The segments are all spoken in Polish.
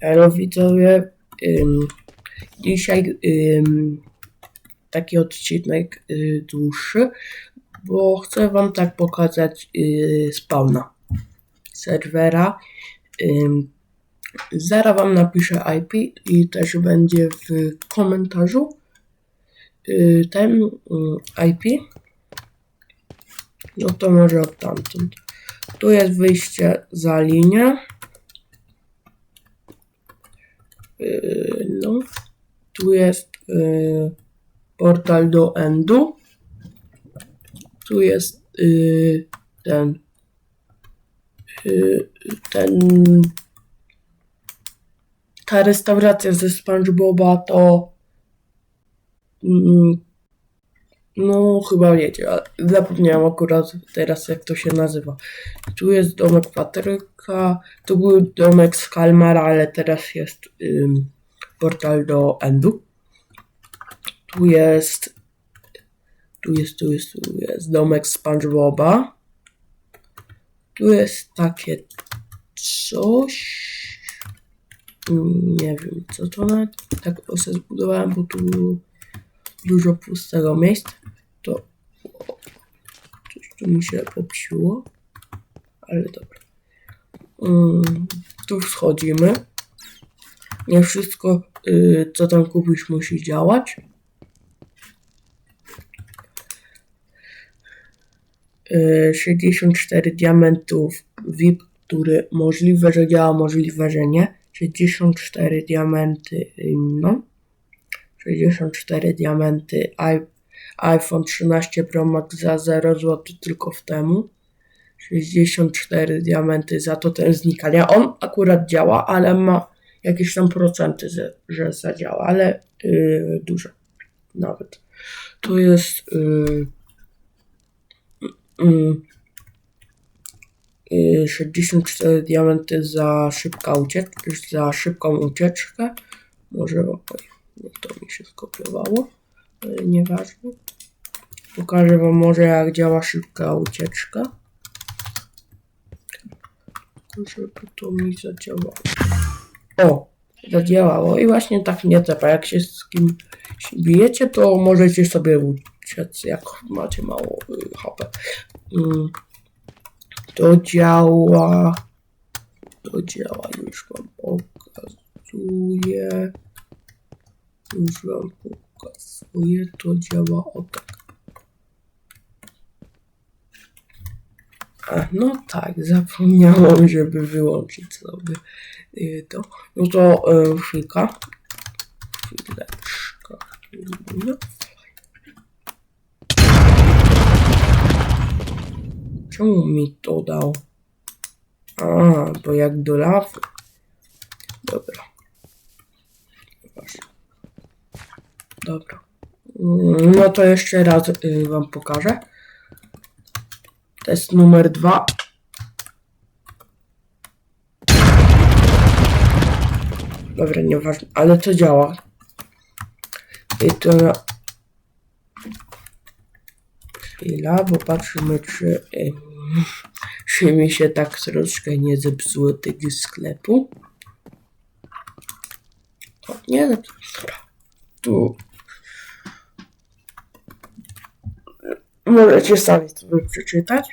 Hello widzowie, dzisiaj taki odcinek y, dłuższy, bo chcę wam tak pokazać y, spawna serwera. Ym, zaraz wam napiszę IP i też będzie w komentarzu y, ten y, IP. No to może od tamtąd. Tu jest wyjście za linię. Yy, no, tu jest yy, portal do Endu. Tu jest yy, ten ten ta restauracja ze SpongeBoba to mm, no chyba wiecie, ale zapomniałem akurat teraz jak to się nazywa. Tu jest domek Patryka, tu był domek z Kalmara, ale teraz jest ym, portal do Endu. Tu jest, tu jest, tu jest, tu jest domek SpongeBoba. Tu jest takie coś, nie wiem co to nawet, tak o sobie zbudowałem, bo tu dużo pustego miejsca. To coś tu mi się popsiło, ale dobra. Mm, tu wchodzimy. Nie wszystko, y, co tam kupisz, musi działać. Y, 64 diamentów VIP, który możliwe, że działa, możliwe, że nie. 64 diamenty, y, no. 64 diamenty, iPhone 13 Pro Max za 0 zł tylko w temu. 64 diamenty za to ten znikania. On akurat działa, ale ma jakieś tam procenty, że, zadziała, ale yy, dużo nawet. To jest yy, yy, yy, 64 diamenty za szybka ucieczka, za szybką ucieczkę. Może oj, to mi się skopiowało, ale nieważne. Pokażę wam może jak działa szybka ucieczka. Żeby to mi zadziałało. O, zadziałało i właśnie tak nie tepa. Jak się z kim bijecie, to możecie sobie uciec, jak macie mało y, HP. Mm, to działa. To działa, już wam pokazuję. Już wam pokazuję, to działa o tak. A, no tak, zapomniałem, żeby wyłączyć sobie y, to. No to y, chwilka. Chwileczka. chwilę. Czemu mi to dał? A, bo jak do lawy. Dobra. Właśnie. Dobra. Mm, No to jeszcze raz y, wam pokażę. Test numer dwa. Dobra, nieważne, ale to działa. I to na... Chwila, bo patrzymy, czy, em, czy mi się tak troszkę nie zepsuło tego sklepu. O, nie zepsuło. Dobra. Tu. Możecie sami sobie przeczytać.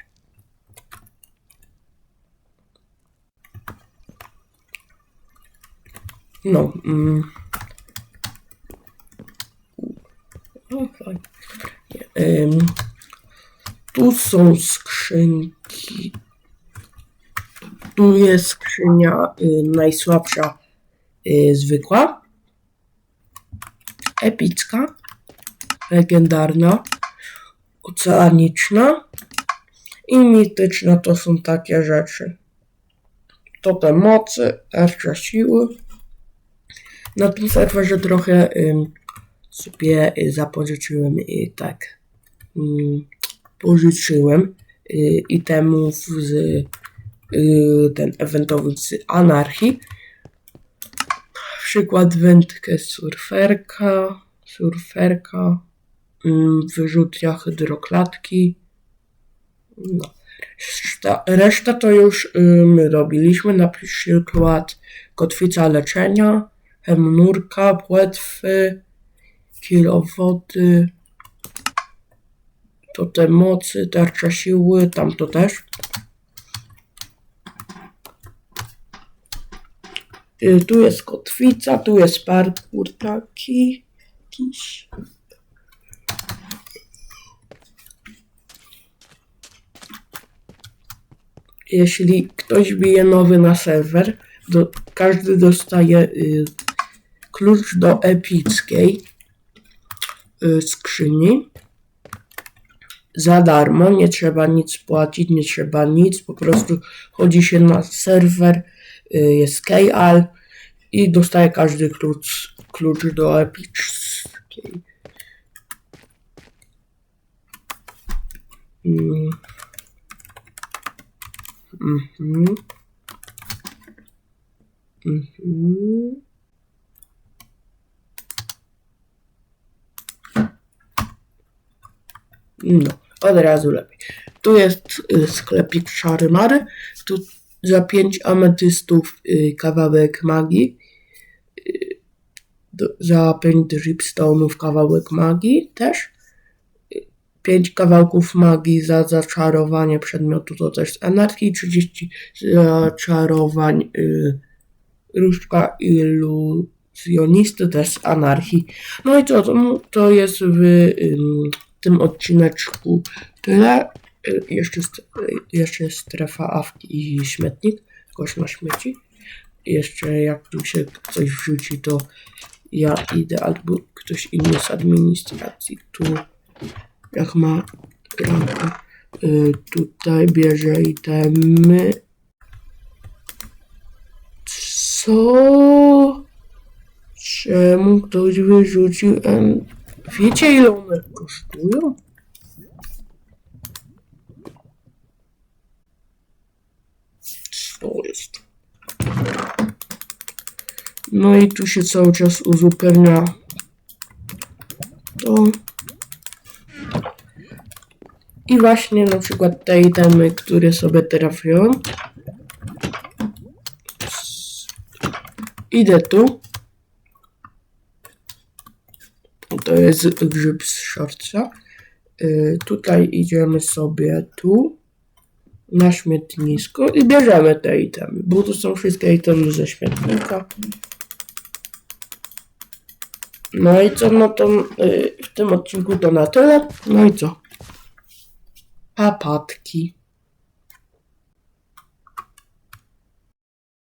No. Mm. Tu są skrzynki. Tu jest skrzynia y, najsłabsza, y, zwykła. Epicka. Legendarna. Oceaniczna. I mityczna to są takie rzeczy. Totem mocy, tarcza siły. Na tym serwerze trochę sobie y, zapożyczyłem i tak ym, pożyczyłem y, itemów z y, ten eventowych z anarchii. Przykład wędkę surferka, surferka, wyrzutnia hydroklatki. No. Reszta, reszta to już y, my robiliśmy, na przykład kotwica leczenia, hemnurka, płetwy, kilo wody, to te mocy, tarcza siły, tam to też. Y, Tu jest kotwica, tu jest parkour taki. Jakiś. Jeśli ktoś bije nowy na serwer, do, każdy dostaje y, klucz do epickiej y, skrzyni za darmo, nie trzeba nic płacić, nie trzeba nic, po prostu chodzi się na serwer, y, jest KL i dostaje każdy klucz, klucz do epickiej. Mm. Mhm. Mhm. No, od razu lepiej. Tu jest y, sklepik Szary Mary. Tu za 5 ametystów y, kawałek magii. Y, za 5 dripstone'ów kawałek magii też. 5 kawałków magii za zaczarowanie przedmiotu to też z anarchii. 30 zaczarowań y, różdżka iluzjonisty też z anarchii. No i co, to, to jest w ym, tym odcineczku tyle. Y, Jeszcze, jeszcze jest strefa awki i śmietnik, kosz na śmieci. Jeszcze jak tu się coś wrzuci, to ja idę albo ktoś inny z administracji tu jak ma ramkę. Y, tutaj bierze itemy. Co? Czemu ktoś wyrzucił em, Wiecie ile one kosztują? Co jest? No i tu się cały czas uzupełnia to. I właśnie na przykład te itemy, które sobie trafią. Idę tu. To jest grzyb z szorca. Y, tutaj idziemy sobie tu. Na śmietnisko i bierzemy te itemy, bo to są wszystkie itemy ze śmietnika. No i co, no to y, w tym odcinku to na tyle. No i co? Papatki.